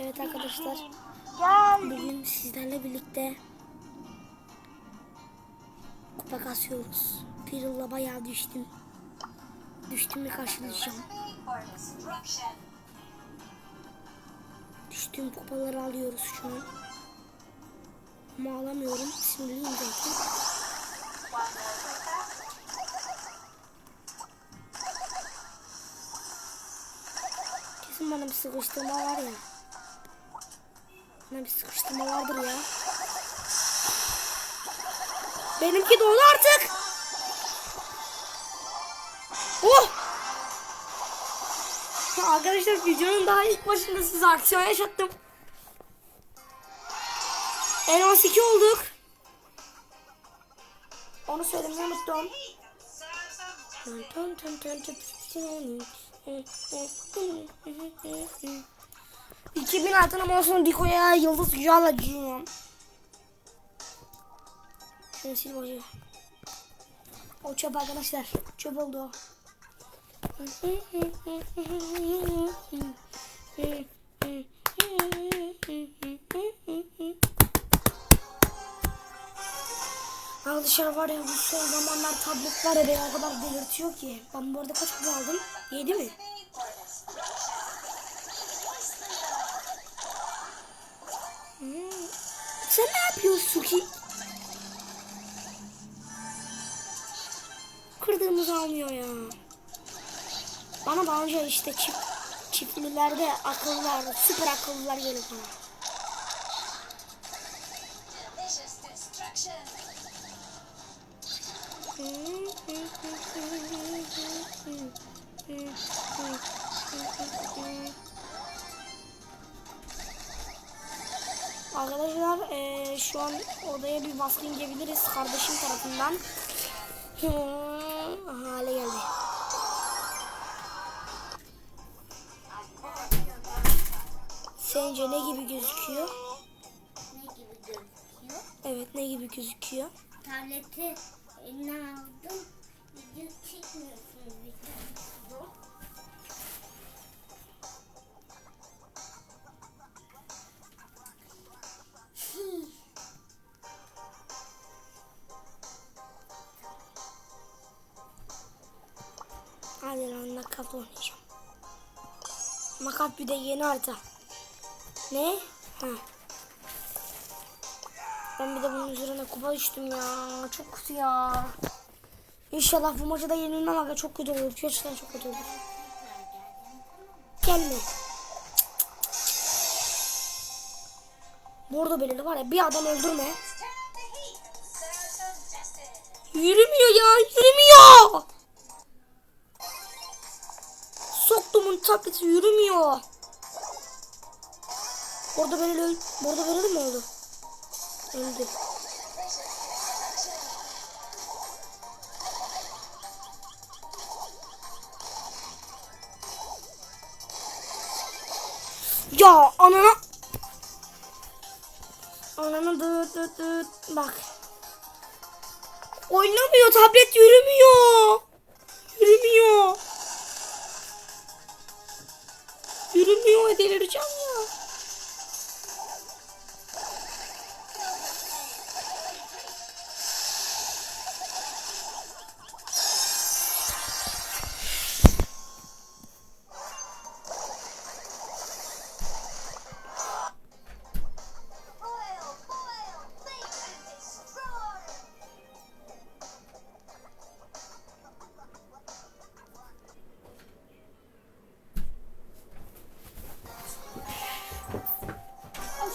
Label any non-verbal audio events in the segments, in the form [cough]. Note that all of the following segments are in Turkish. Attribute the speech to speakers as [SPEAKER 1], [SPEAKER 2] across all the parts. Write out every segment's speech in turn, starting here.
[SPEAKER 1] Evet arkadaşlar bugün sizlerle birlikte kupa kasıyoruz. Firul'la bayağı düştüm. Düştüğümü karşılayacağım.
[SPEAKER 2] for destruction.
[SPEAKER 1] Düştüğüm kupaları alıyoruz şu an. Ama alamıyorum. Sinirliyim zaten. Kesin bana bir sıkıştırma var ya. Bana bir sıkıştırma vardır ya. Benimki dolu artık. Oh! Arkadaşlar videonun daha ilk başında size aksiyon yaşattım. Elmas 2 olduk. Onu söylemeyi unuttum. Tın tın tın tın tın tın. 2000 altınım olsun Diko'ya yıldız gücü alacağım. Şunu sil boyu. O çöp arkadaşlar. Çöp oldu o. Arkadaşlar var ya bu son zamanlar tablet var ya beni o kadar delirtiyor ki. Ben bu arada kaç kupa aldım? 7 mi? Hmm. Sen ne yapıyorsun ki? Kırdığımızı almıyor ya. Bana daha önce işte çift, çiftlilerde akıllılar, süper akıllılar gelir bana.
[SPEAKER 2] Delicious [laughs]
[SPEAKER 1] Arkadaşlar eee, şu an odaya bir baskın yiyebiliriz kardeşim tarafından. Hale geldi. Sence ne gibi gözüküyor?
[SPEAKER 3] Ne gibi gözüküyor?
[SPEAKER 1] Evet ne gibi gözüküyor?
[SPEAKER 3] Tableti eline aldım. Video çekmiyorsun
[SPEAKER 1] nakat oynayacağım. Bir de yeni harita. Ne? Ha. Ben bir de bunun üzerine kupa düştüm ya. Çok kötü ya. İnşallah bu maçı da yenilmem aga çok kötü olur. Gerçekten çok kötü olur. Gelme. Burada belirli var ya bir adam öldürme. Yürümüyor ya yürümüyor. Soktumun tableti yürümüyor. Burada böyle burada böyle mi oldu? Öldü. Ya anana Ananı dıt dıt dıt bak Oynamıyor tablet yürümüyor. Yürümüyor. Yürümüyor delireceğim ya.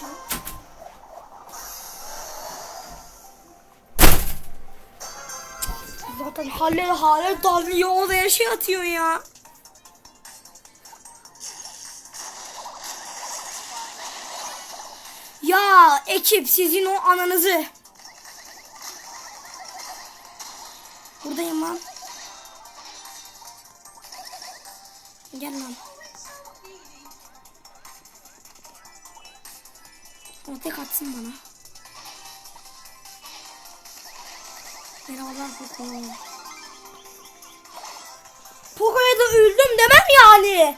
[SPEAKER 1] Şunu. Zaten hale hale dalıyor odaya şey atıyor ya. Ya ekip sizin o ananızı. Buradayım lan. Gel lan. O tek atsın bana. Merhabalar Poco. Poco'ya da öldüm demem yani.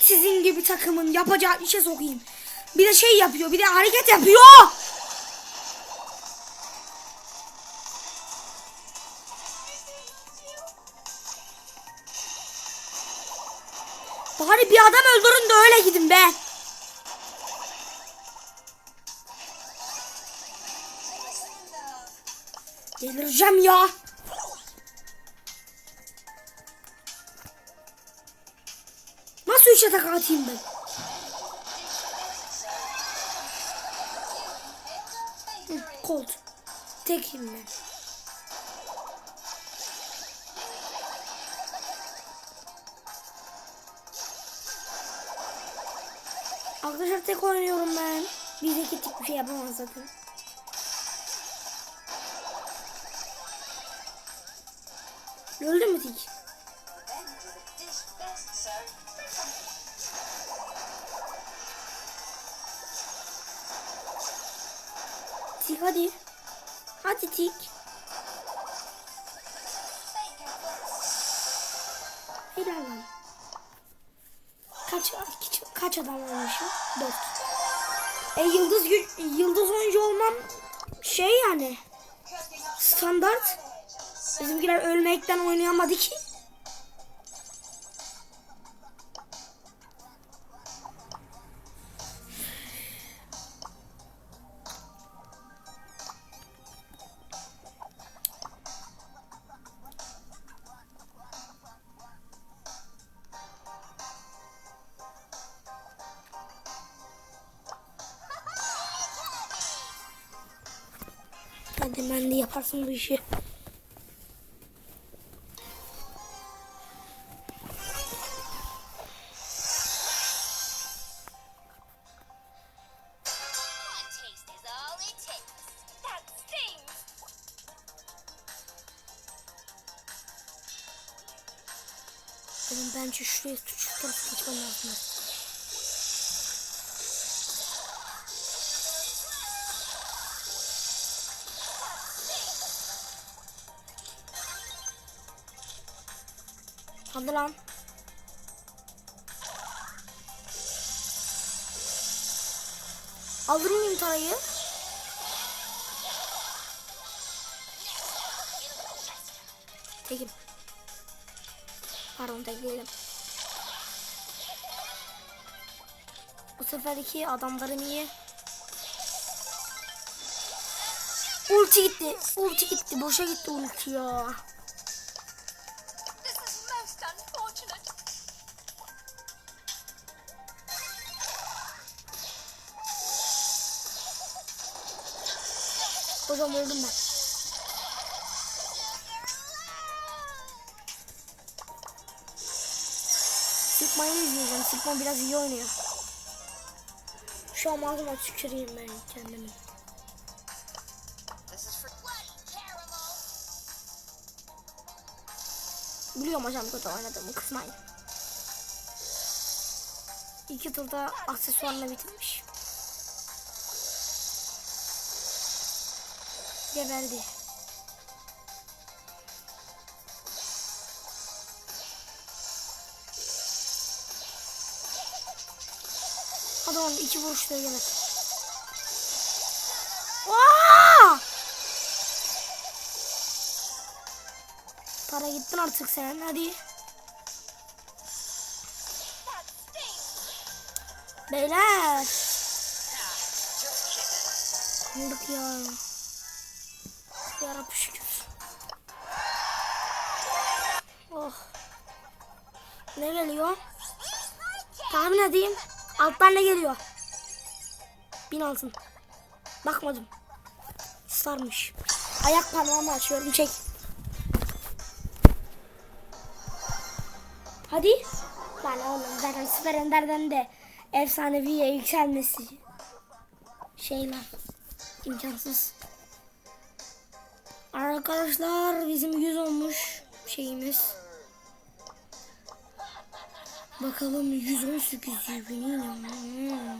[SPEAKER 1] Sizin gibi takımın yapacağı işe sokayım. Bir de şey yapıyor, bir de hareket yapıyor. Öyle gidin be. Delireceğim ya. Nasıl üç atak atayım ben? Hı, Colt. Tekim ben. Arkadaşlar tek oynuyorum ben. Bizdeki tip bir şey yapamaz zaten. Öldü mü tik? Tik hadi. Hadi tik. Helal lan. Kaç, adam olmuşum? Dört. E yıldız yıldız oyuncu olmam şey yani standart. Bizimkiler ölmekten oynayamadı ki. Hadi ben de yaparsın bu işi. Benim bence şuraya şu tarafa geçmem lazım. Hadi lan. Alır mıyım tarayı? Tekim. Pardon tekleyelim. Bu seferki adamların iyi. Ulti gitti. Ulti gitti. Boşa gitti ulti ya. Hocam öldüm ben. Sigma'yı izleyeceğim. Sigma biraz iyi oynuyor. Şu an ağzıma tüküreyim ben kendimi. Biliyorum hocam kötü oynadığımı kızmayın. İki turda aksesuarla bitirmiş. Geberdi. Hadi oğlum iki vuruşta. Aa! Para gittin artık sen hadi. Beyler. Kırdık ya. Yarabbim şükür. Oh. Ne geliyor? Tahmin edeyim. Alttan ne geliyor? Bin altın. Bakmadım. Sarmış. Ayak parmağımı açıyorum. Çek. Hadi. Lan oğlum zaten Süper Ender'den de efsaneviye yükselmesi şeyler imkansız. Arkadaşlar bizim 100 olmuş şeyimiz. Bakalım 118 yükünüyle. Hmm.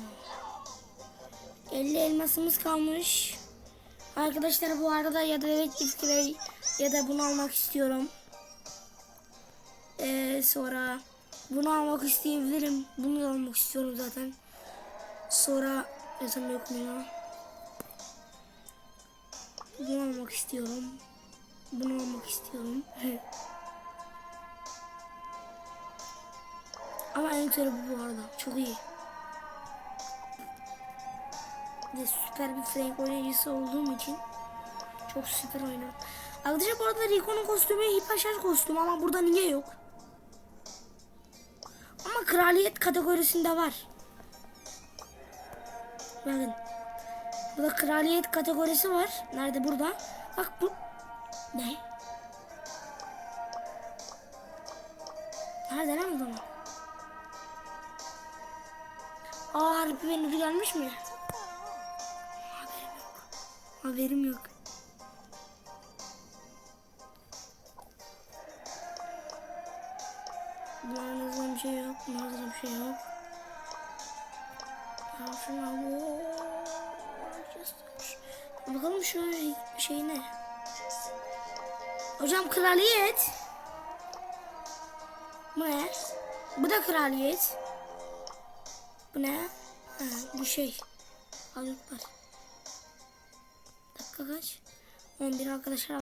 [SPEAKER 1] 50 elmasımız kalmış. Arkadaşlar bu arada ya da dedektif Grey ya da bunu almak istiyorum. Ee, sonra Bunu almak isteyebilirim. Bunu almak istiyorum zaten. Sonra yazım yok mu Bunu almak istiyorum. Bunu almak istiyorum. [laughs] Ama en güzeli bu bu arada. Çok iyi. De süper bir Frank oynayıcısı olduğum için çok süper oynuyorum. Arkadaşlar bu arada Rico'nun kostümü hiperşarj kostümü ama burada niye yok? Ama kraliyet kategorisinde var. Bakın. Burada kraliyet kategorisi var. Nerede burada? Bak bu. Ne? Nerede lan o zaman? Aa harbi benim gelmiş mi? Haberim yok. Bunlarda bir şey yok. Bunlarda bir şey yok. Ya şuna bu. Bakalım şu şey ne? Hocam kraliyet. Bu ne? Bu da kraliyet. Bu ne? Ha, bu şey. Alıyorlar. Dakika kaç? 11 arkadaşlar